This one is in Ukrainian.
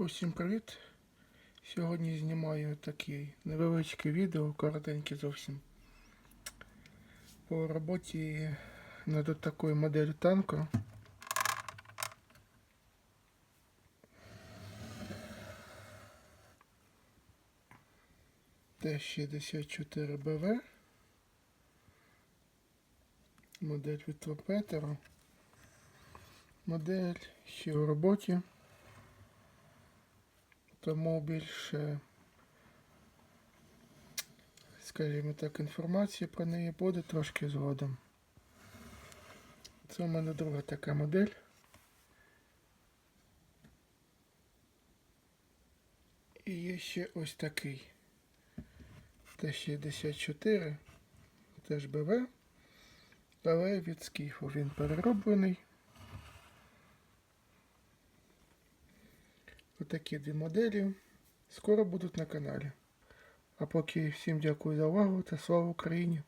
Усім привіт! Сьогодні знімаю таке невеличке відео, коротеньке зовсім. По роботі над такою моделлю танку. Т-64БВ. Модель від Торпетера. Модель ще у роботі. Тому більше, скажімо так, інформації про неї буде трошки згодом. Це у мене друга така модель. І є ще ось такий Т-64, теж БВ, але від скіфу він перероблений. Отакі дві моделі скоро будуть на каналі. А поки всім дякую за увагу та слава Україні!